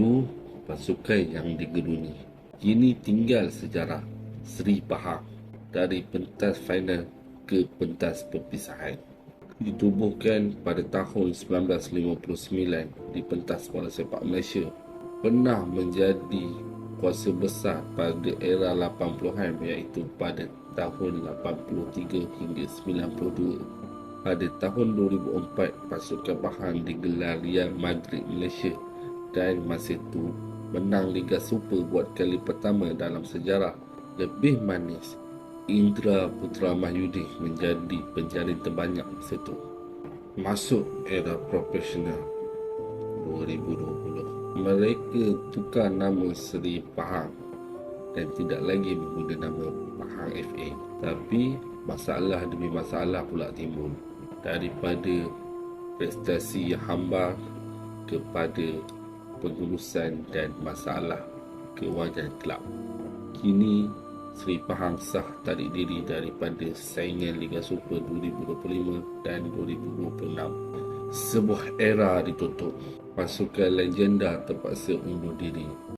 Dulu pasukan yang digeruni. Kini tinggal sejarah Seri Pahang dari pentas final ke pentas perpisahan. Ditubuhkan pada tahun 1959 di pentas bola sepak Malaysia. Pernah menjadi kuasa besar pada era 80-an iaitu pada tahun 83 hingga 92. Pada tahun 2004, pasukan Pahang digelar Real Madrid Malaysia dan masa itu menang Liga Super buat kali pertama dalam sejarah. Lebih manis, Indra Putra Mahyudi menjadi penjalin terbanyak masa itu. Masuk era profesional 2020. Mereka tukar nama Seri Pahang dan tidak lagi menggunakan nama Pahang FA. Tapi masalah demi masalah pula timbul daripada prestasi yang hambar kepada pengurusan dan masalah kewajaran kelab. Kini Seri Pahang sah tarik diri daripada saingan Liga Super 2025 dan 2026. Sebuah era ditutup. Pasukan legenda terpaksa undur diri.